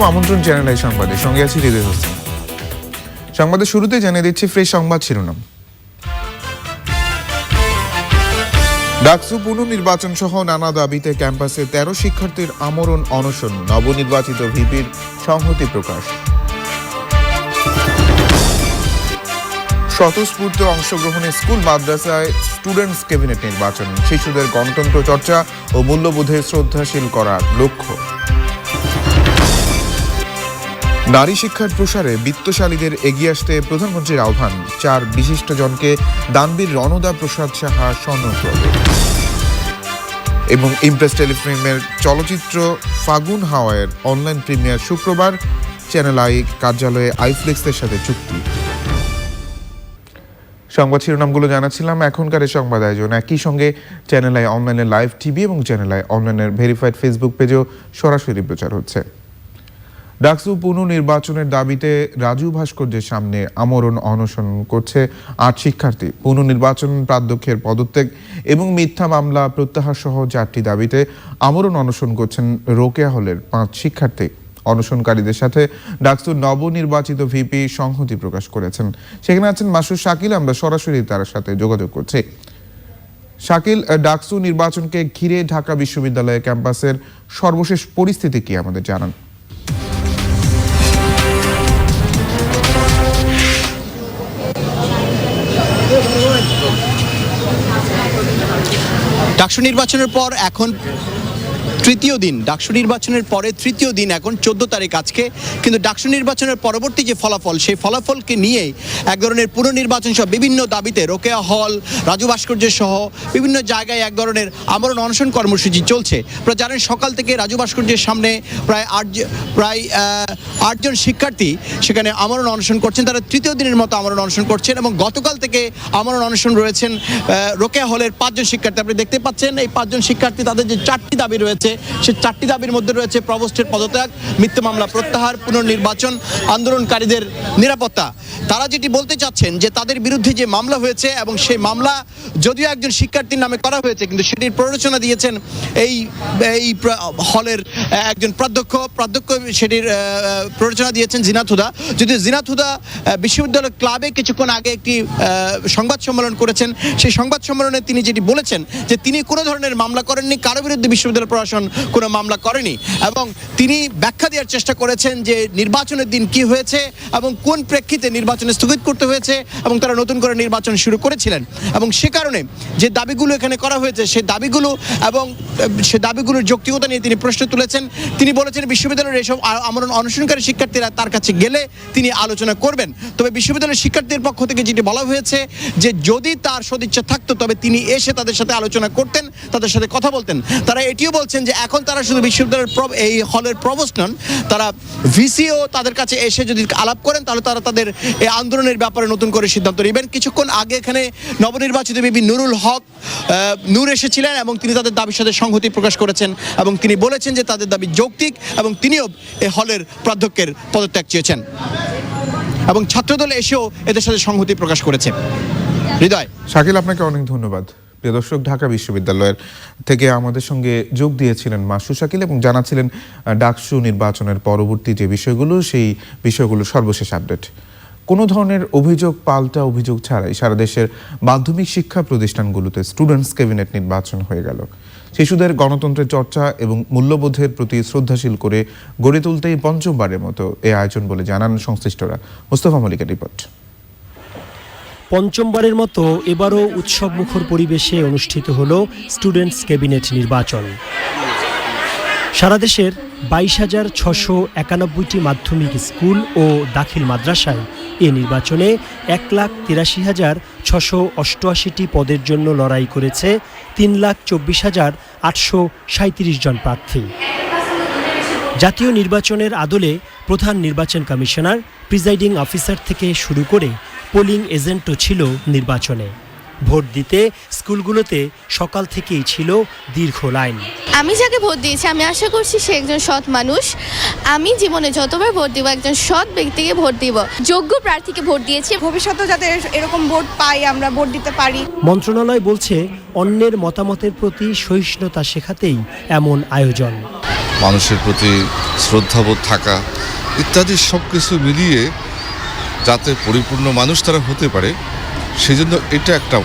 আলাইকুম আমন্ত্রণ channel I সংবাদে। সঙ্গে আছি হৃদয় হোসেন সংবাদের শুরুতে জানিয়ে দিচ্ছি ফ্রেশ সংবাদ শিরোনাম। ডাকসু পুনর্নির্বাচন সহ নানা দাবিতে ক্যাম্পাসে তেরো শিক্ষার্থীর আমরণ অনশন। নবনির্বাচিত ভিপির সংহতি প্রকাশ। স্বতঃস্ফূর্ত অংশগ্রহণে স্কুল, মাদ্রাসায় স্টুডেন্টস ক্যাবিনেট নির্বাচন। শিশুদের গণতন্ত্র চর্চা ও মূল্যবোধে শ্রদ্ধাশীল করার লক্ষ্য। নারী শিক্ষার প্রসারে বিত্তশালীদের এগিয়ে আসতে প্রধানমন্ত্রীর আহ্বান। চার বিশিষ্টজনকে দানবীর রণদা প্রসাদ সাহা স্বর্ণপদক এবং ইমপ্রেস টেলিফিল্মের চলচ্চিত্র ফাগুন হাওয়ায়ের অনলাইন প্রিমিয়ার শুক্রবার চ্যানেল আই কার্যালয়ে আইফ্লেক্সের সাথে চুক্তি। সংবাদ শিরোনামগুলো জানাচ্ছিলাম। এখনকার এই সংবাদ আয়োজন একই সঙ্গে চ্যানেল আই অনলাইনের লাইভ টিভি এবং চ্যানেল আই অনলাইনের ভেরিফাইড ফেসবুক পেজেও সরাসরি প্রচার হচ্ছে। ডাকসু পুনর্নির্বাচনের দাবিতে রাজু ভাস্কর্যের সামনে আমরণ অনশন করছে আট শিক্ষার্থী। পুনর্নির্বাচন প্রাধ্যক্ষের পদত্যাগ এবং মিথ্যা মামলা প্রত্যাহার সহ চারটি দাবিতে আমরণ অনশন করছেন রোকেয়া হলের পাঁচ শিক্ষার্থী। অনশনকারীদের সাথে ডাকসুর নবনির্বাচিত ভিপি সংহতি প্রকাশ করেছেন। সেখানে আছেন মাসুর শাকিল, আমরা সরাসরি তার সাথে যোগাযোগ করছি। শাকিল ডাকসু নির্বাচনকে ঘিরে ঢাকা বিশ্ববিদ্যালয় ক্যাম্পাসের সর্বশেষ পরিস্থিতি কি আমাদের জানান? ডাকসু নির্বাচনের পর এখন তৃতীয় দিন, ডাকসু নির্বাচনের পরে তৃতীয় দিন এখন চোদ্দ তারিখ আজকে। কিন্তু ডাকসু নির্বাচনের পরবর্তী যে ফলাফল, সেই ফলাফলকে নিয়ে এক ধরনের পুনর্নির্বাচন সহ বিভিন্ন দাবিতে রোকেয়া হল, রাজু ভাস্কর্য সহ বিভিন্ন জায়গায় এক ধরনের আমরণ অনশন কর্মসূচি চলছে। আপনারা জানেন, সকাল থেকে রাজু ভাস্কর্যের সামনে প্রায় আট প্রায় আটজন শিক্ষার্থী সেখানে আমরণ অনশন করছেন। তারা তৃতীয় দিনের মতো আমরণ অনশন করছেন এবং গতকাল থেকে আমরণ অনশন রয়েছেন রোকেয়া হলের পাঁচজন শিক্ষার্থী। আপনি দেখতে পাচ্ছেন, এই পাঁচজন শিক্ষার্থী, তাদের যে চারটি দাবি রয়েছে সেই চারটি দাবির মধ্যে রয়েছে প্রভোস্টের পদত্যাগ, মিথ্যা মামলা প্রত্যাহার, পুনর্নির্বাচন, আন্দোলনকারীদের নিরাপত্তা। তারা যেটি বলতে চাচ্ছেন যে তাদের বিরুদ্ধে যে মামলা হয়েছে এবং সেই মামলা যদিও একজন শিক্ষার্থীর নামে করা হয়েছে, কিন্তু সেটির প্ররোচনা দিয়েছেন এই এই হলের একজন প্রাধ্যক্ষ। প্রাধ্যক্ষ সেটির প্ররোচনা দিয়েছেন যদিও জিনাত হুদা বিশ্ববিদ্যালয় ক্লাবে কিছুক্ষণ আগে একটি সংবাদ সম্মেলন করেছেন। সেই সংবাদ সম্মেলনে তিনি যেটি বলেছেন যে তিনি কোনো ধরনের মামলা করেননি, কারও বিরুদ্ধে বিশ্ববিদ্যালয় প্রশাসন কোনো মামলা করেনি এবং তিনি ব্যাখ্যা দেওয়ার চেষ্টা করেছেন যে নির্বাচনের দিন কি হয়েছে এবং কোন প্রেক্ষিতে নির্বাচন স্থগিত করতে হয়েছে এবং তারা নতুন করে নির্বাচন শুরু করেছিলেন। এবং সে কারণে যে দাবিগুলো এখানে করা হয়েছে সেই দাবিগুলো এবং সে দাবিগুলোর যৌক্তিকতা নিয়ে তিনি প্রশ্ন তুলেছেন। তিনি বলেছেন, বিশ্ববিদ্যালয়ের এসব আমরণ অনশনকারী শিক্ষার্থীরা তার কাছে গেলে তিনি আলোচনা করবেন। তবে বিশ্ববিদ্যালয়ের শিক্ষার্থীদের পক্ষ থেকে যেটি বলা হয়েছে যে যদি তার সদিচ্ছা থাকতো, তবে তিনি এসে তাদের সাথে আলোচনা করতেন, তাদের সাথে কথা বলতেন। তারা এটিও বলছেন যে এখন তারা শুধু বিশ্ববিদ্যালয়ের এই হলের প্রভোস্ট নন, তারা ভিসিও তাদের কাছে এসে যদি আলাপ করেন, তাহলে তারা তাদের এই আন্দোলনের ব্যাপারে নতুন করে সিদ্ধান্ত নেবেন কিছুক্ষণ আগে এখানে নবনির্বাচিত বিবি নুরুল হক নূর এসেছিলেন এবং তিনি তাদের দাবির সাথে সংহতি প্রকাশ করেছেন এবং তিনি বলেছেন যে তাদের দাবি যৌক্তিক এবং তিনিও এই হলের প্রাধ্যক্ষের পদত্যাগ চেয়েছেন। এবং ছাত্রদল এসেও এদের সাথে সংহতি প্রকাশ করেছে। হৃদয়। শাকিল, আপনাকে অনেক ধন্যবাদ। প্রিয় দর্শক, ঢাকা বিশ্ববিদ্যালয়ের থেকে আমাদের সঙ্গে যোগ দিয়েছিলেন মাসু শাকিল এবং জানাচ্ছিলেন ডাকসু নির্বাচনের পরবর্তী যে বিষয়গুলো, সেই বিষয়গুলো সর্বশেষ আপডেট। কোনো ধরনের অভিযোগ, পাল্টা অভিযোগ ছাড়াই সারা দেশের মাধ্যমিক শিক্ষা প্রতিষ্ঠানগুলোতে স্টুডেন্টস ক্যাবিনেট নির্বাচন হয়ে গেল। শিশুদের গণতন্ত্রের চর্চা এবং মূল্যবোধের প্রতি শ্রদ্ধাশীল করে গড়ে তুলতেই পঞ্চমবারের মতো এ আয়োজন বলে জানান সংশ্লিষ্টরা। মোস্তফা মলিকের রিপোর্ট। পঞ্চমবারের মতো এবারও উৎসবমুখর পরিবেশে অনুষ্ঠিত হল স্টুডেন্টস ক্যাবিনেট নির্বাচন। সারা দেশের বাইশ হাজার ছশো একানব্বইটি মাধ্যমিক স্কুল ও দাখিল মাদ্রাসায় এ নির্বাচনে এক লাখ তিরাশি হাজার ছশো অষ্টআশিটি পদের জন্য লড়াই করেছে তিন লাখ চব্বিশ হাজার আটশো সাঁত্রিশ জন প্রার্থী। জাতীয় নির্বাচনের আদলে প্রধান নির্বাচন কমিশনার, প্রিজাইডিং অফিসার থেকে শুরু করে পোলিং এজেন্টও ছিল নির্বাচনে। ভোট দিতে স্কুলগুলোতে সকাল থেকেই ছিল দীর্ঘ লাইন। আমি যাকে ভোট দিয়েছি আমি আশা করছি সে একজন সৎ মানুষ। আমি জীবনে যতবার ভোট দিব একজন সৎ ব্যক্তিকে ভোট দিব। যোগ্য প্রার্থীকে ভোট দিয়েছি। ভবিষ্যতে যাতে এরকম ভোট পাই আমরা ভোট দিতে পারি। মন্ত্রণালয় বলছে অন্যের মতামতের প্রতি সহিষ্ণুতা শেখাতেই এমন আয়োজন। মানুষের প্রতি শ্রদ্ধাবোধ থাকা ইত্যাদি সব কিছু মিলিয়ে যাতে পরিপূর্ণ মানুষ তারা হতে পারে সেজন্য এটা একটা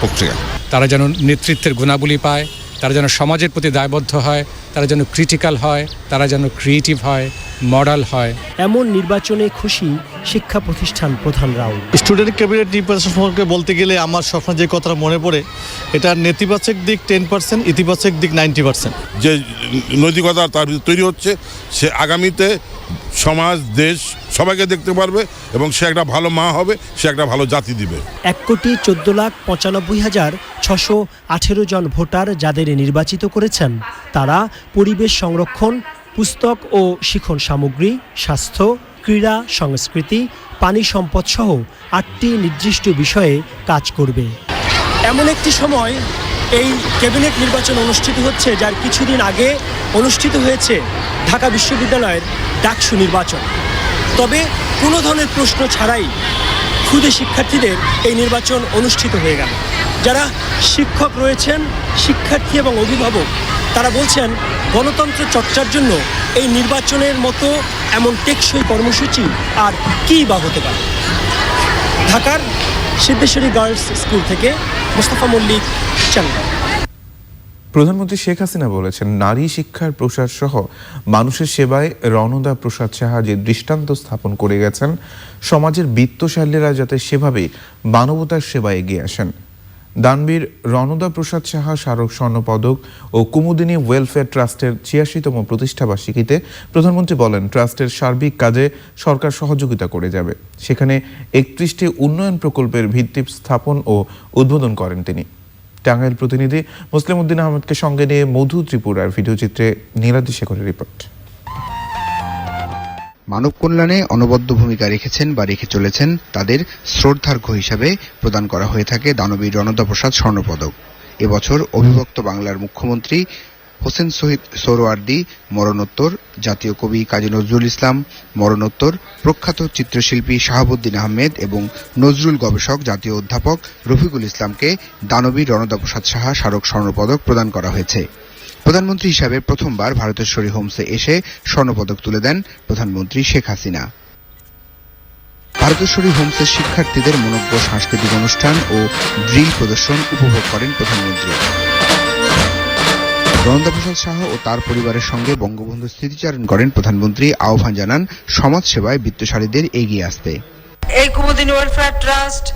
প্রক্রিয়া। তারা যেন নেতৃত্বের গুণাবলী পায় তারা যেন সমাজের প্রতি দায়বদ্ধ হয় তারা যেন ক্রিটিক্যাল হয় তারা যেন ক্রিয়েটিভ হয় মডাল হয়। এমন নির্বাচনে খুশি শিক্ষা প্রতিষ্ঠান প্রধান প্রধানরাও স্টুডেন্ট ক্যাবিনেট নির্বাচন সম্পর্কে বলতে গেলে আমার সবসময় যে কথাটা মনে পড়ে এটার নেতিবাচক দিক টেন পার্সেন্ট ইতিবাচক দিক নাইনটি পার্সেন্ট। যে নৈতিকতা তার তৈরি হচ্ছে সে আগামীতে সমাজ দেশ সবাইকে দেখতে পারবে এবং সে একটা ভালো মা হবে সে একটা ভালো জাতি দিবে। এক কোটি চোদ্দ লাখ পঁচানব্বই হাজার ছশো আঠেরো জন ভোটার যাদের নির্বাচিত করেছেন তারা পরিবেশ সংরক্ষণ পুস্তক ও শিখন সামগ্রী স্বাস্থ্য ক্রীড়া সংস্কৃতি পানি সম্পদ সহ আটটি নির্দিষ্ট বিষয়ে কাজ করবে। এমন একটি সময় এই ক্যাবিনেট নির্বাচন অনুষ্ঠিত হচ্ছে যার কিছুদিন আগে অনুষ্ঠিত হয়েছে ঢাকা বিশ্ববিদ্যালয়ের ডাকসু নির্বাচন। তবে কোনো ধরনের প্রশ্ন ছাড়াই ক্ষুদে শিক্ষার্থীদের এই নির্বাচন অনুষ্ঠিত হয়ে গেল। যারা শিক্ষক রয়েছেন, শিক্ষার্থী এবং অভিভাবক, তারা বলছেন, গণতন্ত্র চর্চার জন্য এই নির্বাচনের মতো এমন টেকসই কর্মসূচি আর কী বা হতে পারে? ঢাকার সিদ্ধেশ্বরী গার্লস স্কুল থেকে মোস্তফা মল্লিক, চ্যানেল। প্রধানমন্ত্রী শেখ হাসিনা বলেছেন, নারী শিক্ষার প্রসার সহ মানুষের সেবায় রণদা প্রসাদ সাহা যে দৃষ্টান্ত স্থাপন করে গেছেন, সমাজের বিত্তশালীরা যাতে সেভাবেই মানবতার সেবায় এগিয়ে আসেন। দানবীর রণদা প্রসাদ সাহা স্মারক স্বর্ণপদক ও কুমুদিনী ওয়েলফেয়ার ট্রাস্টের ছিয়াশিতম প্রতিষ্ঠাবার্ষিকীতে প্রধানমন্ত্রী বলেন, ট্রাস্টের সার্বিক কাজে সরকার সহযোগিতা করে যাবে। সেখানে একত্রিশটি উন্নয়ন প্রকল্পের ভিত্তি স্থাপন ও উদ্বোধন করেন তিনি। টাঙ্গাইল প্রতিনিধি মুসলিম উদ্দিন আহমেদকে সঙ্গে নিয়ে মধু ত্রিপুরার ভিডিওচিত্রে নীলাদি শেখরের রিপোর্ট। মানব কল্যাণে অনবদ্য ভূমিকা রেখেছেন বা রেখে চলেছেন তাদের শ্রদ্ধার্ঘ্য হিসাবে প্রদান করা হয়ে থাকে দানবীর রণদা প্রসাদ স্বর্ণপদক এবছর অবিভক্ত বাংলার মুখ্যমন্ত্রী হোসেন শহীদ সোহরাওয়ার্দী মরণোত্তর, জাতীয় কবি কাজী নজরুল ইসলাম, মরণোত্তর, প্রখ্যাত চিত্রশিল্পী শাহাবুদ্দিন আহমেদ এবং নজরুল গবেষক, জাতীয় অধ্যাপক রফিকুল ইসলামকে দানবীর রণদা প্রসাদ সাহা স্মারক স্বর্ণপদক প্রদান করা হয়েছে। প্রধানমন্ত্রী হিসাবে প্রথমবার ভারতেশ্বরী হোমসে এসে স্বর্ণপদক তুলে দেন প্রধানমন্ত্রী শেখ হাসিনা। ভারতেশ্বরী হোমসের শিক্ষার্থীদের মনোজ্ঞ সাংস্কৃতিক অনুষ্ঠান ও ড্রিল প্রদর্শন উপভোগ করেন প্রধানমন্ত্রী। রণদাপ্রসাদ সাহা ও তার পরিবারের সঙ্গে বঙ্গবন্ধু স্মৃতিচারণ করেন প্রধানমন্ত্রী। আহ্বান জানান, সমাজসেবায় বিত্তশালীদের এগিয়ে আসতে। এই কুমুদিনী ওয়েলফেয়ার ট্রাস্ট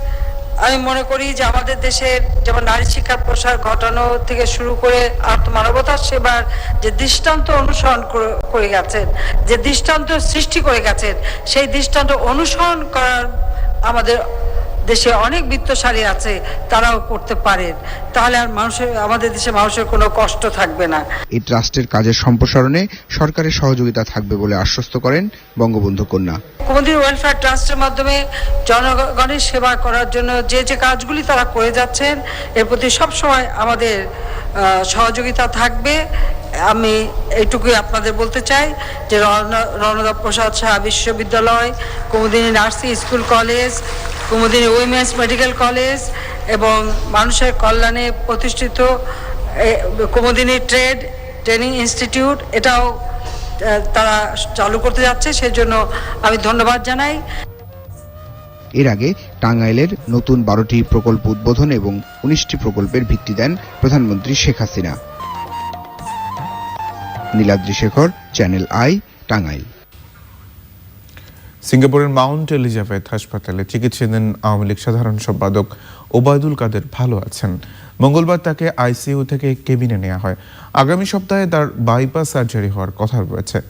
আমি মনে করি যে আমাদের দেশের যেমন নারী শিক্ষার প্রসার ঘটানো থেকে শুরু করে আত্মমানবতার সেবার যে দৃষ্টান্ত অনুসরণ করে গেছেন, যে দৃষ্টান্ত সৃষ্টি করে গেছেন, সেই দৃষ্টান্ত অনুসরণ করার আমাদের দেশে অনেক বিত্তশালী আছে তারাও করতে পারেন তাহলে আর মানুষের আমাদের দেশে মানুষের কোনো কষ্ট থাকবে না। এই ট্রাস্টের কাজের সম্প্রসারণে সরকারের সহযোগিতা থাকবে বলে আশ্বস্ত করেন বঙ্গবন্ধু কন্যা। কুমুদিনী ওয়েলফেয়ার ট্রাস্টের মাধ্যমে জনগণের সেবা করার জন্য যে যে কাজগুলি তারা করে যাচ্ছেন এর প্রতি সবসময় আমাদের সহযোগিতা থাকবে। আমি এইটুকুই আপনাদের বলতে চাই যে রণ- রণদা প্রসাদ সাহা বিশ্ববিদ্যালয় Kumudini nursing school college Kumudini women's medical college এবং মানুষের কল্যাণে প্রতিষ্ঠিত কুমুদিনী ট্রেড ট্রেনিং ইনস্টিটিউট, এটাও তারা চালু করতে যাচ্ছে, সেজন্য আমি ধন্যবাদ জানাই। এর আগে টাঙ্গাইলের নতুন বারোটি প্রকল্প উদ্বোধন এবং উনিশটি প্রকল্পের ভিত্তি দেন প্রধানমন্ত্রী Sheikh Hasina. Niladri Shekhar Channel I, Tangail. সিঙ্গাপুরের মাউন্ট এলিজাবেথ হাসপাতালে চিকিৎসাধীন আওয়ামী লীগ সাধারণ সম্পাদক ওবায়দুল কাদের। ভালো আছেন। মঙ্গলবার তাকে আইসিইউ থেকে কেবিনে নেওয়া হয়। আগামী সপ্তাহে তার বাইপাস সার্জারি হওয়ার কথা রয়েছে।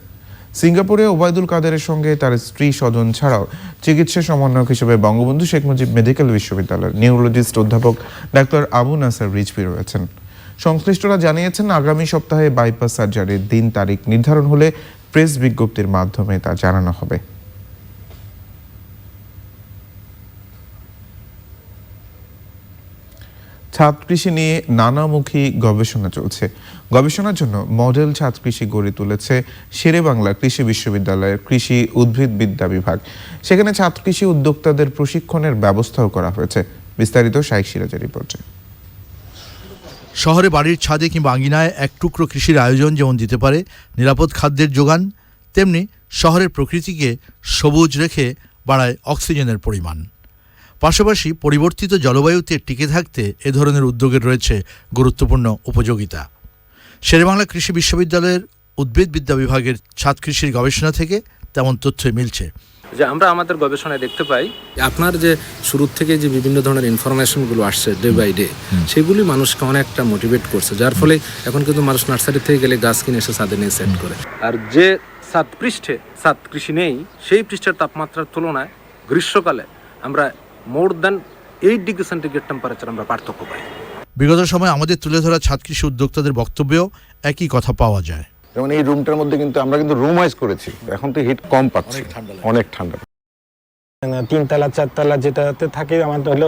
সিঙ্গাপুরে ওবায়দুল কাদেরের সঙ্গে তার স্ত্রী স্বজন ছাড়াও চিকিৎসা সমন্বয়ক হিসেবে বঙ্গবন্ধু শেখ মুজিব মেডিকেল বিশ্ববিদ্যালয়ের নিউরোলজিস্ট অধ্যাপক ডাক্তার আবু নাসার রিজভি রয়েছেন। সংশ্লিষ্টরা জানিয়েছেন, আগামী সপ্তাহে বাইপাস সার্জারির দিন তারিখ নির্ধারণ হলে প্রেস বিজ্ঞপ্তির মাধ্যমে তা জানানো হবে। ছাদ কৃষি নিয়ে নানামুখী গবেষণা চলছে। গবেষণার জন্য মডেল ছাদ কৃষি গড়ে তুলেছে শেরে বাংলা কৃষি বিশ্ববিদ্যালয়ের কৃষি উদ্ভিদ বিদ্যা বিভাগ। সেখানে ছাদ কৃষি উদ্যোক্তাদের প্রশিক্ষণের ব্যবস্থাও করা হয়েছে। বিস্তারিত শাইক সিরাজের রিপোর্টে। শহরে বাড়ির ছাদে কিংবা আঙ্গিনায় এক টুকরো কৃষির আয়োজন যেমন দিতে পারে, নিরাপদ খাদ্যের যোগান, তেমনি শহরের প্রকৃতিকে সবুজ রেখে বাড়ায় অক্সিজেনের পরিমাণ। পাশাপাশি পরিবর্তিত জলবায়ুতে টিকে থাকতে এ ধরনের উদ্যোগের রয়েছে গুরুত্বপূর্ণ উপযোগিতা। শেরেবাংলা কৃষি বিশ্ববিদ্যালয়ের উদ্ভিদবিদ্যা বিভাগের ছাদ কৃষির গবেষণা থেকে তেমন তথ্যই মিলছে। যে আমরা আমাদের গবেষণায় দেখতে পাই আপনার যে শুরুর থেকে যে বিভিন্ন ধরনের ইনফরমেশনগুলো আসছে ডে বাই ডে সেগুলি মানুষকে অনেকটা মোটিভেট করছে যার ফলে এখন কিন্তু মানুষ নার্সারি থেকে গেলে গাছ কিনে এসে ছাদে নিয়ে সেট করে। আর যে ছাদ পৃষ্ঠে ছাদ কৃষি নেই সেই পৃষ্ঠের তাপমাত্রার তুলনায় গ্রীষ্মকালে আমরা more than eight degree centigrade temperature আমরা পার্থক্য পাই। বিগত সময় আমাদের তুলে ধরা ছাদ কৃষি উদ্যোক্তাদের বক্তব্যেও একই কথা পাওয়া যায়। যেমন এই রুমটার মধ্যে কিন্তু আমরা কিন্তু রুমাইজ করেছি। এখন তো হিট কম পাচ্ছি। অনেক ঠান্ডা তিনতলা চারতলা যেটাতে থাকে আমাদের হলো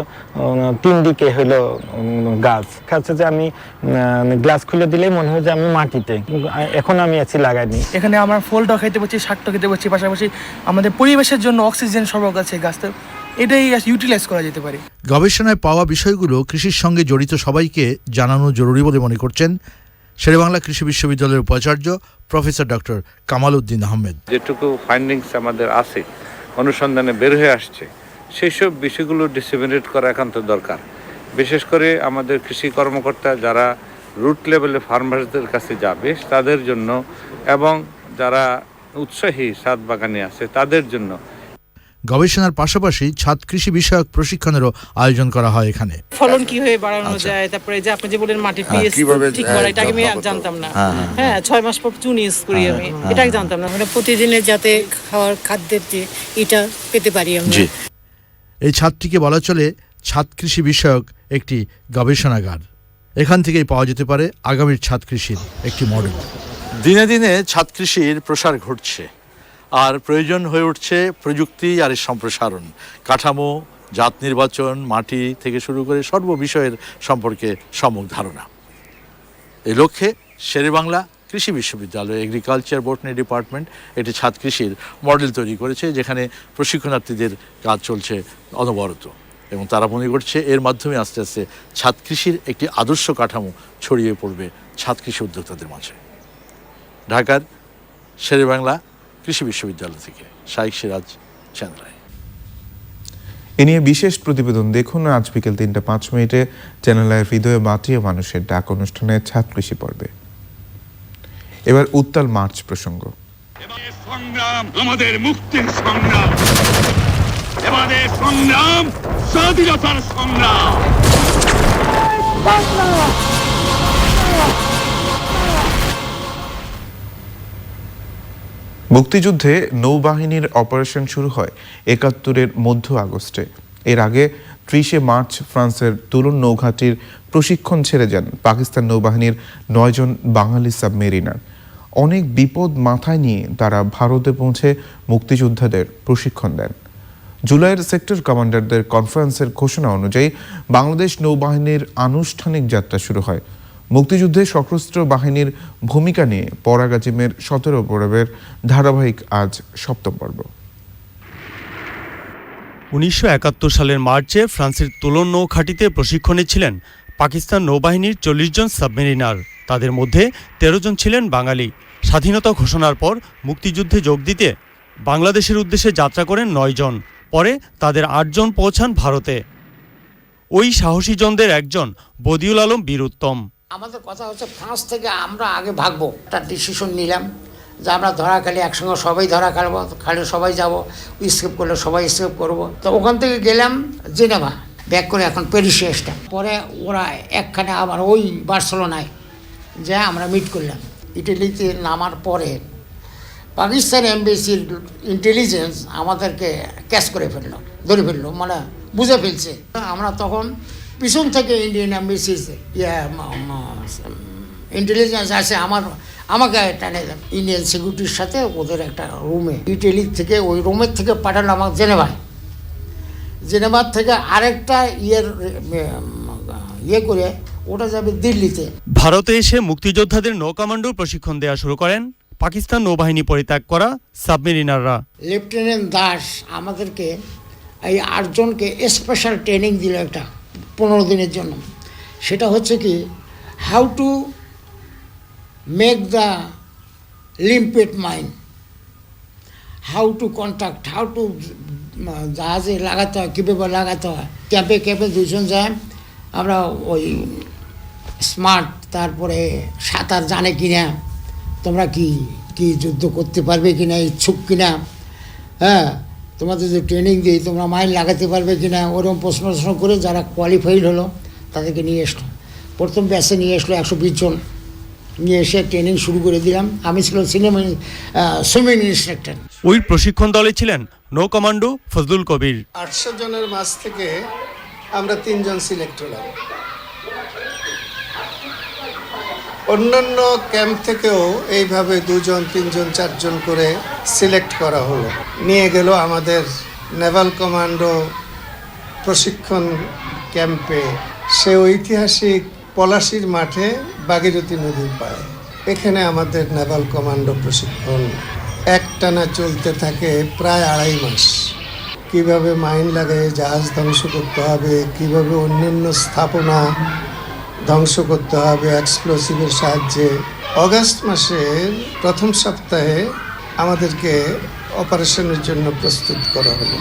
তিন দিকে হলো গাছ। কাছে যে আমি গ্লাস খুলে দিলেই মনে হয় যে আমি মাটিতে। এখন আমি এসি লাগাইনি। এখানে আমরা ফলটাও খাইতে পারছি শাকটাও খেতে পারছি। পাশাপাশি আমাদের পরিবেশের জন্য অক্সিজেন সরবরাহ আছে গাছটা এটাই ইউটিলাইজ করা যেতে পারে। গবেষণায় পাওয়া বিষয়গুলো কৃষির সঙ্গে জড়িত সবাইকে জানানো জরুরি বলে মনে করছেন শেরেবাংলা কৃষি বিশ্ববিদ্যালয়ের উপাচার্য প্রফেসর ডক্টর কামাল উদ্দিন আহমেদ। যেটুকু ফাইন্ডিংস আমাদের আছে অনুসন্ধানে বের হয়ে আসছে সেই সব বিষয়গুলো ডিসিমিনেট করা একান্ত দরকার। বিশেষ করে আমাদের কৃষি কর্মকর্তা যারা রুট লেভেলে ফার্মার্সদের কাছে যাবে তাদের জন্য এবং যারা উৎসাহী সাত বাগানে আছে তাদের জন্য গবেষণার পাশাপাশি ছাদ কৃষি বিষয়ক প্রশিক্ষণেরও আয়োজন করা হয় এখানে। ফলন কীভাবে বাড়ানো যায়? তারপরে যে আপনি যে বলেন মাটির হ্যাঁ, পিএইচ ঠিক হ্যাঁ, করা এটা আমি জানতাম না। হ্যাঁ, হ্যাঁ, হ্যাঁ ছয় মাস পর চুন ইউজ করি আমি। এটা জানতাম না আমরা প্রতিদিনের যাতে খাওয়ার খাদ্যের যে এটা পেতে পারি আমরা। জি। এই ছাদটিকে বলা চলে ছাদ কৃষি বিষয়ক একটি গবেষণাগার। এখান থেকেই পাওয়া যেতে পারে আগামীর ছাদ কৃষির একটি মডেল দিনে দিনে ছাদ কৃষির প্রসার ঘটছে। আর প্রয়োজন হয়ে উঠছে প্রযুক্তি আর এর সম্প্রসারণ। কাঠামো, জাত নির্বাচন, মাটি থেকে শুরু করে সর্ব বিষয়ের সম্পর্কে সম্যক ধারণা। এই লক্ষ্যে শেরেবাংলা কৃষি বিশ্ববিদ্যালয় এগ্রিকালচার বোটনি ডিপার্টমেন্ট একটি ছাদ কৃষির মডেল তৈরি করেছে, যেখানে প্রশিক্ষণার্থীদের কাজ চলছে অনবরত এবং তারা মনে করছে এর মাধ্যমে আস্তে আস্তে ছাদ কৃষির একটি আদর্শ কাঠামো ছড়িয়ে পড়বে ছাদ কৃষি উদ্যোক্তাদের মাঝে। ঢাকার শেরেবাংলা কৃষি বিশ্ববিদ্যালয় থেকে শাইক সিরাজ চান্দ্রায় এ নিয়ে বিশেষ প্রতিবেদন দেখুন আজ বিকেল তিনটা পাঁচ মিনিটে চ্যানেলের হৃদয়ে মাটিয়ে মানুষের ডাক অনুষ্ঠানে ছাদ কৃষি পর্বে। এবার উত্তাল মার্চ প্রসঙ্গ। সংগ্রাম আমাদের মুক্তির সংগ্রাম। আমাদের সংগ্রাম স্বাধীনতার সংগ্রাম। মুক্তিযুদ্ধে নৌবাহিনীর অপারেশন শুরু হয় একাত্তরের মধ্য আগস্টে। এর আগে ত্রিশে মার্চ ফ্রান্সের তুলন নৌঘাটির প্রশিক্ষণ ছেড়ে যান পাকিস্তান নৌবাহিনীর নয়জন বাঙালি সাবমেরিনার। অনেক বিপদ মাথায় নিয়ে তারা ভারতে পৌঁছে মুক্তিযোদ্ধাদের প্রশিক্ষণ দেন। জুলাইয়ের সেক্টর কমান্ডারদের কনফারেন্সের ঘোষণা অনুযায়ী বাংলাদেশ নৌবাহিনীর আনুষ্ঠানিক যাত্রা শুরু হয়। মুক্তিযুদ্ধে সশস্ত্র বাহিনীর ভূমিকা নিয়ে পরাগাজিমের সতেরো পর্বের ধারাবাহিক আজ সপ্তম পর্ব। উনিশশো একাত্তর সালের মার্চে ফ্রান্সের তোলন নৌঘাটিতে প্রশিক্ষণে ছিলেন পাকিস্তান নৌবাহিনীর চল্লিশ জন সাবমেরিনার। তাদের মধ্যে তেরো জন ছিলেন বাঙালি। স্বাধীনতা ঘোষণার পর মুক্তিযুদ্ধে যোগ দিতে বাংলাদেশের উদ্দেশ্যে যাত্রা করেন নয় জন। পরে তাদের আটজন পৌঁছান ভারতে। ওই সাহসীজনদের একজন বদিউল আলম বীর উত্তম আমাদের কথা হচ্ছে ফ্রান্স থেকে আমরা আগে ভাগবো। একটা ডিসিশন নিলাম যে আমরা ধরা খালি একসঙ্গে সবাই ধরা খালবো, খালি সবাই যাব স্কেপ করলে সবাই স্কেপ করব। তো ওখান থেকে গেলাম জেনেভা, ব্যাক করে এখন প্যারিসে এসলাম পরে ওরা একখানে আবার ওই বার্সেলোনায় যে আমরা মিট করলাম। ইটালিতে নামার পরে পাকিস্তান এমবেসির ইন্টেলিজেন্স আমাদেরকে ক্যাচ করে ফেলল, ধরে ফেলল মানে বুঝে ফেলছে। আমরা তখন পিছন থেকে ইন্ডিয়ান এমবেসির ইয়া ইন্টেলিজেন্স আছে আমার আমাকে টানে ইন্ডিয়ান সিকিউরিটির সাথে ওদের একটা রুমে ইটালি থেকে ওই রুমের থেকে পাঠালো আমার জেনেভায়। জেনেভার থেকে আরেকটা ইয়ের ইয়ে করে ওটা যাবে দিল্লিতে। ভারতে এসে মুক্তিযোদ্ধাদের নৌকামান্ডু প্রশিক্ষণ দেওয়া শুরু করেন। পাকিস্তান নৌবাহিনী পরিত্যাগ করা সাবমেরিনাররা। লেফটেন্যান্ট দাস আমাদেরকে এই আটজনকে স্পেশাল ট্রেনিং দিল একটা। পনেরো দিনের জন্য। সেটা হচ্ছে কি how to make the limpet mine how to contact how to জাহাজে লাগাতে হয়, কীভাবে লাগাতে হয়, ক্যাম্পে ক্যাম্পে দুজন যায়, আমরা ওই স্মার্ট তারপরে সাঁতার জানে কিনা, তোমরা কি কি যুদ্ধ করতে পারবে কিনা, ইচ্ছুক কিনা হ্যাঁ তোমাদের যে ট্রেনিং দিই তোমরা মাইল লাগাতে পারবে কিনা ওরকম প্রশ্ন প্রশ্ন করে যারা কোয়ালিফাইড হলো তাদেরকে নিয়ে এসলো। প্রথম ব্যাচে নিয়ে এসলো একশো বিশ জন। নিয়ে এসে ট্রেনিং শুরু করে দিলাম। আমি ছিল সিনেমা সুইমিং ইনস্ট্রাক্টর ওই প্রশিক্ষণ দলে ছিলেন নৌ কমান্ডো ফজলুল কবির। আটশো জনের মাঝ থেকে আমরা তিনজন সিলেক্ট হলাম। অন্যান্য ক্যাম্প থেকেও এইভাবে দুজন, তিনজন, চারজন করে সিলেক্ট করা হলো। নিয়ে গেল আমাদের নেভাল কমান্ডো প্রশিক্ষণ ক্যাম্পে। সে ঐতিহাসিক পলাশির মাঠে বাগিরতী নদীর পাড়ে। এখানে আমাদের নেভাল কমান্ডো প্রশিক্ষণ একটানা চলতে থাকে প্রায় আড়াই মাস। কীভাবে মাইন লাগিয়ে জাহাজ ধ্বংস করতে হবে, কীভাবে অন্যান্য স্থাপনা ধ্বংস করতে হবে এক্সপ্লোসিভের সাহায্যে। অগাস্ট মাসের প্রথম সপ্তাহে আমাদেরকে অপারেশনের জন্য প্রস্তুত করা হলো।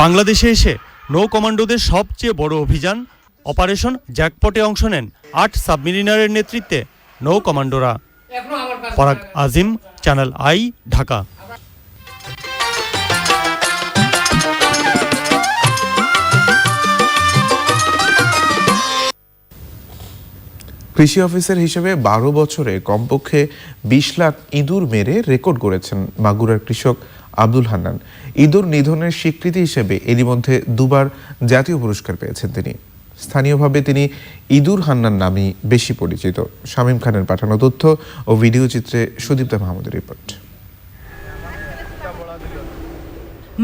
বাংলাদেশে এসে নৌ কমান্ডোদের সবচেয়ে বড় অভিযান অপারেশন জ্যাকপটে অংশ নেন আট সাবমেরিনারের নেতৃত্বে নৌ কমান্ডোরা। পরাগ আজিম চ্যানেল আই ঢাকা। কৃষি অফিসার হিসেবে বারো বছরে কমপক্ষে বিশ লাখ ইঁদুর মেরে রেকর্ড করেছেন মাগুরার কৃষক আব্দুল হান্নান। ইঁদুর নিধনের স্বীকৃতি হিসেবে এরই মধ্যে দুবার জাতীয় পুরস্কার পেয়েছেন তিনি। স্থানীয়ভাবে তিনি ইঁদুর হান্নান নামেই বেশি পরিচিত। শামীম খানের পাঠানো তথ্য ও ভিডিও চিত্রে সুদীপ্তা মাহমুদের রিপোর্ট।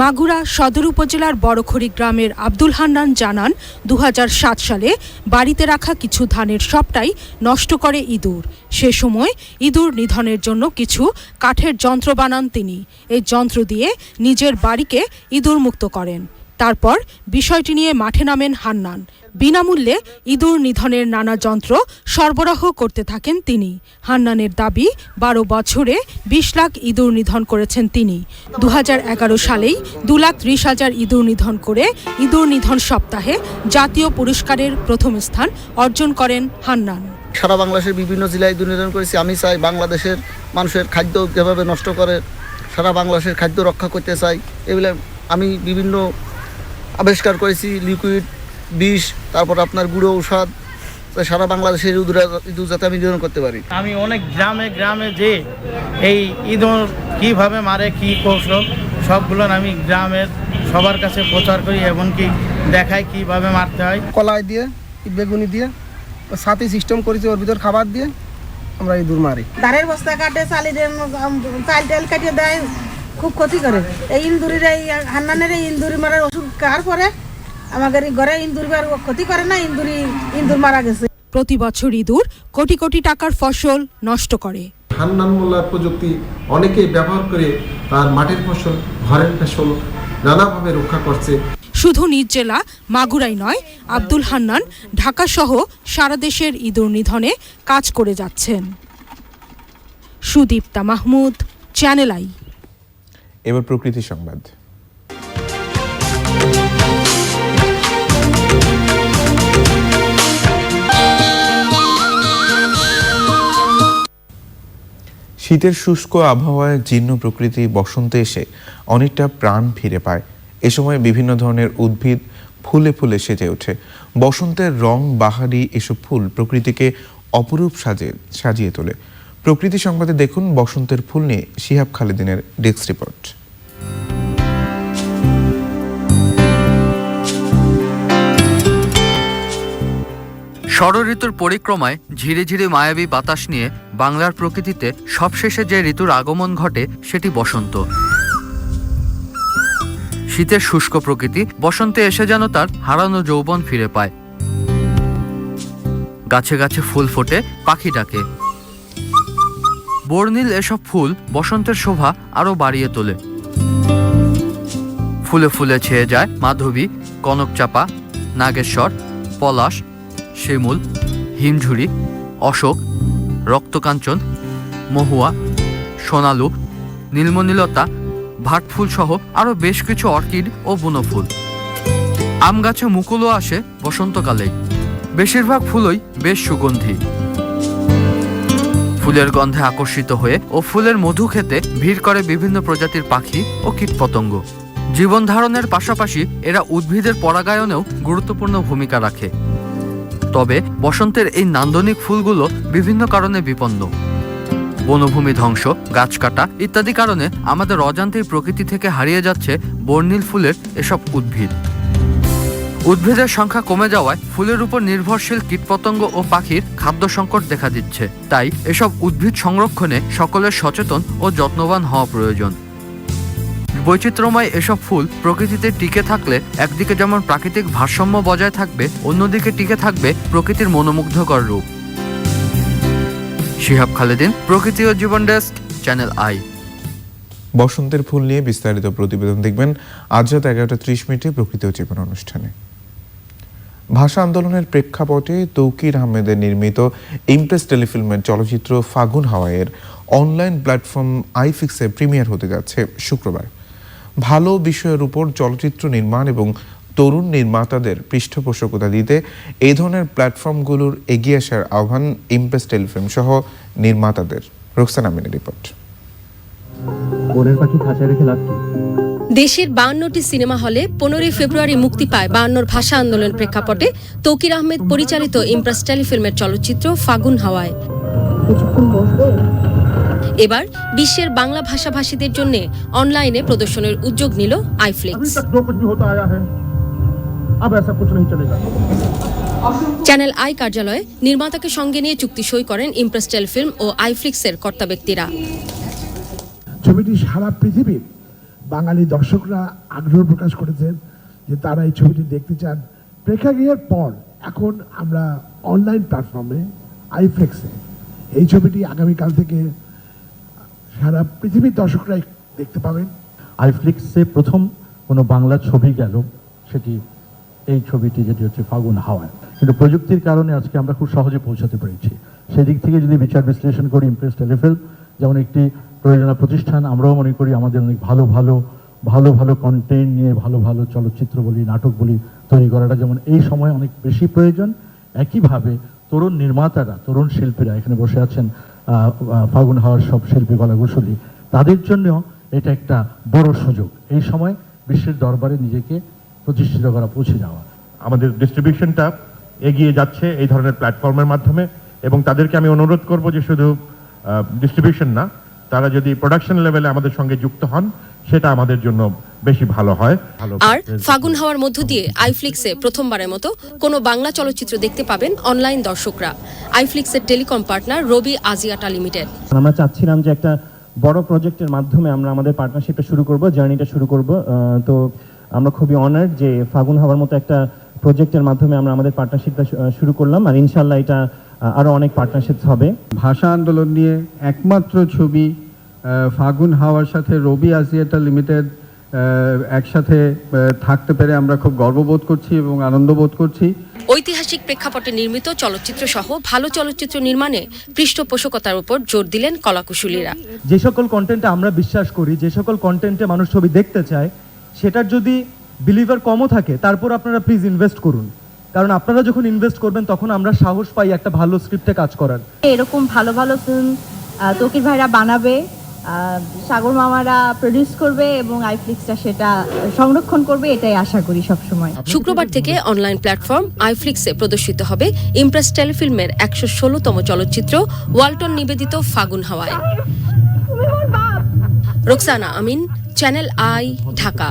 মাগুরা সদর উপজেলার বড়খড়ি গ্রামের আব্দুল হান্নান জানান দু হাজার সাত সালে বাড়িতে রাখা কিছু ধানের সবটাই নষ্ট করে ইঁদুর। সে সময় ইঁদুর নিধনের জন্য কিছু কাঠের যন্ত্র বানান তিনি। এই যন্ত্র দিয়ে নিজের বাড়িকে ইঁদুর মুক্ত করেন। তারপর বিষয়টি নিয়ে মাঠে নামেন হান্নান। বিনামূল্যে ইঁদুর নিধনের নানা যন্ত্র সরবরাহ করতে থাকেন তিনি। হান্নানের দাবি, বারো বছরে বিশ লাখ ইঁদুর নিধন করেছেন তিনি। দু হাজার এগারো সালেই দু লাখ ত্রিশ হাজার ইঁদুর নিধন করে ইঁদুর নিধন সপ্তাহে জাতীয় পুরস্কারের প্রথম স্থান অর্জন করেন হান্নান। সারা বাংলাদেশের বিভিন্ন জেলায় ইঁদুর নিধন করেছি। আমি চাই বাংলাদেশের মানুষের খাদ্য যেভাবে নষ্ট করে, সারা বাংলাদেশের খাদ্য রক্ষা করতে চাই। এগুলো আমি বিভিন্ন আবিষ্কার করেছি লিকুইড বিষ তারপর আপনার গুঁড়ো ঔষধ তো সারা বাংলাদেশের ইঁদুর ইঁদুর যাতে আমি নিধন করতে পারি। আমি অনেক গ্রামে গ্রামে যে এই ইঁদুর কীভাবে মারে কি কৌশল সবগুলো আমি গ্রামের সবার কাছে প্রচার করি এমনকি দেখাই কীভাবে মারতে হয়। কলাই দিয়ে বেগুনি দিয়ে সাথে সিস্টেম করেছি ওর ভিতর খাবার দিয়ে আমরা ইঁদুর মারি। ধানের বস্তা কাটে চালি দিয়ে চাল টাল কাটিয়ে দেয় খুব ক্ষতি করে। এই ইন্দুরির এই হান্নানের এই ইন্দুরি মারার ওষুধ কার পরে? আমাদের এই ঘরে ইন্দুরি আর ক্ষতি করে না ইন্দুরি ইন্দুর মারা গেছে। প্রতি বছর ইঁদুর কোটি কোটি টাকার ফসল নষ্ট করে। হান্নান মোল্লার প্রযুক্তি অনেকেই ব্যবহার করে তার মাটির ফসল ঘরের ফসল নানাভাবে রক্ষা করছে। শুধু নিজ জেলা মাগুরাই নয় আব্দুল হান্নান ঢাকা সহ সারা দেশের ইঁদুর নিধনে কাজ করে যাচ্ছেন। Sudipta Mahmud Channel I. এবার প্রকৃতি সংবাদ। শীতের শুষ্ক আবহাওয়ায় জীর্ণ প্রকৃতি বসন্তে এসে অনেকটা প্রাণ ফিরে পায়। এ সময় বিভিন্ন ধরনের উদ্ভিদ ফুলে ফুলে সেজে ওঠে। বসন্তের রং, বাহারি, এসব ফুল প্রকৃতিকে অপরূপ সাজে, সাজিয়ে তোলে। প্রকৃতি সংবাদে দেখুন বসন্তের ফুল নিয়ে শিহাব খালেদিনের ডেস্ক রিপোর্ট। ষড়ঋতুর পরিক্রমায় ঝিরে ঝিরে মায়াবী বাতাস নিয়ে বাংলার প্রকৃতিতে সবশেষে যে ঋতুর আগমন ঘটে, সেটি বসন্ত। শীতের শুষ্ক প্রকৃতি, বসন্তে এসে যেন তার হারানো যৌবন ফিরে পায়। গাছে গাছে ফুল ফোটে, পাখি ডাকে। বর্ণিল এসব ফুল বসন্তের শোভা আরও বাড়িয়ে তোলে। ফুলে ফুলে ছেয়ে যায় মাধবী, কনকচাপা, নাগেশ্বর, পলাশ, শিমুল, হিমঝুরি, অশোক, রক্তকাঞ্চন, মহুয়া, সোনালু, নীলমণিলতা ভাটফুল সহ আরও বেশ কিছু অর্কিড ও বুনো ফুল আম গাছে মুকুলও আসে বসন্তকালেই। বেশিরভাগ ফুলই বেশ সুগন্ধি। ফুলের গন্ধে আকর্ষিত হয়ে ও ফুলের মধু খেতে ভিড় করে বিভিন্ন প্রজাতির পাখি ও কীটপতঙ্গ। জীবন ধারণের পাশাপাশি এরা উদ্ভিদের পরাগায়নেও গুরুত্বপূর্ণ ভূমিকা রাখে। তবে বসন্তের এই নান্দনিক ফুলগুলো বিভিন্ন কারণে বিপন্ন। বনভূমি ধ্বংস, গাছ কাটা ইত্যাদি কারণে আমাদের অজান্তেই প্রকৃতি থেকে হারিয়ে যাচ্ছে বর্ণিল ফুলের এসব উদ্ভিদ। উদ্ভিদের সংখ্যা কমে যাওয়ায় ফুলের উপর নির্ভরশীল কীটপতঙ্গ ও পাখির খাদ্য সংকট দেখা দিচ্ছে। তাই এসব উদ্ভিদ সংরক্ষণে সকলের সচেতন ও যত্নবান হওয়া প্রয়োজন। বৈচিত্র্যময় এসব ফুল প্রকৃতিতে টিকে থাকলে একদিকে যেমন প্রাকৃতিক ভারসাম্য বজায় থাকবে, অন্যদিকে টিকে থাকবে প্রকৃতির মনোমুগ্ধকর রূপ। শিহাব খালেদিন, প্রকৃতি ও জীবন ডেস্ক, চ্যানেল আই। বসন্তের ফুল নিয়ে বিস্তারিত প্রতিবেদন দেখবেন আজ রাত এগারোটা ত্রিশ মিনিটে প্রকৃতি ও জীবন অনুষ্ঠানে। ভাষা আন্দোলনের প্রেক্ষাপটে তৌকির আহমেদের নির্মিত ইমপ্রেস টেলিফিল্মের চলচ্চিত্র ফাগুন হাওয়াইয়ের অনলাইন প্ল্যাটফর্ম আইফিক্সে প্রিমিয়ার হতে যাচ্ছে শুক্রবার। ভালো বিষয়ের উপর চলচ্চিত্র নির্মাণ এবং তরুণ নির্মাতাদের পৃষ্ঠপোষকতা দিতে এই ধরনের প্ল্যাটফর্মগুলোর এগিয়ে আসার আহ্বান ইমপ্রেস টেলিফিল্ম সহ নির্মাতাদের। রোকসানা মিনের রিপোর্ট। দেশের বান্নটি সিনেমা হলে পনেরোই ফেব্রুয়ারি মুক্তি পায় বান্নর ভাষা আন্দোলন প্রেক্ষাপটে তৌকির আহমেদ পরিচালিত ইমপ্রেস টেলিফিল্মের চলচ্চিত্র ফাগুন হাওয়ায়। এবার বিশ্বের বাংলা ভাষাভাষীদের জন্য অনলাইনে প্রদর্শনের উদ্যোগ নিল আইফ্লিক্স। চ্যানেল আই কার্যালয়ে নির্মাতাকে সঙ্গে নিয়ে চুক্তি সই করেন ইমপ্রেস টেলিফিল্ম ও আইফ্লিক্সের কর্তা ব্যক্তিরা। ছবিটি সারা পৃথিবীর বাঙালি দর্শকরা আগ্রহ প্রকাশ করেছেন যে তারা এই ছবিটি দেখতে চান। প্রেক্ষাগৃহের পর এখন আমরা অনলাইন প্ল্যাটফর্মে আইফ্লেক্সে এই ছবিটি আগামীকাল থেকে সারা পৃথিবীর দর্শকরা দেখতে পাবেন। আইফ্লিক্সে প্রথম কোনো বাংলা ছবি গেল, সেটি এই ছবিটি, যেটি হচ্ছে ফাগুন হাওয়ায় কিন্তু প্রযুক্তির কারণে আজকে আমরা খুব সহজে পৌঁছাতে পেরেছি। সেদিক থেকে যদি বিচার বিশ্লেষণ করি ইমপ্রেস টেলিফিল্ম যেমন একটি প্রয়োজনীয় প্রতিষ্ঠান, আমরাও মনে করি আমাদের অনেক ভালো ভালো ভালো ভালো কন্টেন্ট নিয়ে ভালো ভালো চলচ্চিত্র বলি, নাটক বলি তৈরি করাটা যেমন এই সময় অনেক বেশি প্রয়োজন। একইভাবে তরুণ নির্মাতারা, তরুণ শিল্পীরা এখানে বসে আছেন ফাগুন হাওয়ার সব শিল্পী কলাকুশলী, তাদের জন্য এটা একটা বড় সুযোগ। এই সময় বিশ্বের দরবারে নিজেকে প্রতিষ্ঠিত করা, পৌঁছে যাওয়া। আমাদের ডিস্ট্রিবিউশনটা এগিয়ে যাচ্ছে এই ধরনের প্ল্যাটফর্মের মাধ্যমে এবং তাদেরকে আমি অনুরোধ করব যে শুধু ডিস্ট্রিবিউশন না তারা যদি প্রোডাকশন লেভেলে আমাদের সঙ্গে যুক্ত হন সেটা আমাদের জন্য বেশি ভালো হয়। আর ফাগুন হাওয়ার মধ্য দিয়ে আইফ্লিক্সে প্রথমবারের মতো কোনো বাংলা চলচ্চিত্র দেখতে পাবেন অনলাইন দর্শকরা। আইফ্লিক্সের telecom partner Robi Axiata Limited. আমরা চাচ্ছিলাম যে একটা বড় প্রজেক্টের মাধ্যমে আমরা আমাদের পার্টনারশিপটা শুরু করব জার্নিটা শুরু করব আহ, তো আমরা খুবই অনার্ড যে ফাগুন হাওয়ার মতো একটা প্রজেক্টের মাধ্যমে আমরা আমাদের পার্টনারশিপটা শুরু করলাম। আর ইনশাল্লাহ এটা আহ, আরও অনেক পার্টনারশিপ হবে। ভাষা আন্দোলন নিয়ে একমাত্র ছবি ফাগুন হাওয়ার সাথে রবি আসিয়াটা লিমিটেড একসাথে থাকতে পেরে আমরা খুব গর্ববোধ করছি এবং আনন্দ বোধ করছি। ঐতিহাসিক প্রেক্ষাপটে নির্মিত চলচ্চিত্র সহ ভালো চলচ্চিত্র নির্মাণে পৃষ্ঠপোষকতার উপর জোর দিলেন কলাকুশলীরা। যে সকল কন্টেন্টে আমরা বিশ্বাস করি যে সকল কন্টেন্টে মানুষ ছবি দেখতে চায় সেটার যদি বিলিভার কমও থাকে তারপর আপনারা প্লিজ ইনভেস্ট করুন। কারণ আপনারা যখন ইনভেস্ট করবেন তখন আমরা সাহস পাই একটা ভালো স্ক্রিপ্টে কাজ করার। এরকম ভালো ভালো ফিল্ম তকির ভাইরা বানাবে সাগর মামারা প্রডিউস করবে এবং আইফ্লিক্সটা সেটা সংরক্ষণ করবে এটাই আশা করি সবসময়। শুক্রবার থেকে অনলাইন প্ল্যাটফর্ম আইফ্লিক্সে প্রদর্শিত হবে ইমপ্রেস টেলিফিল্মের একশো ষোলোতম চলচ্চিত্র ওয়ালটন নিবেদিত ফাগুন হাওয়ায়। Roksana Amin Channel I Dhaka.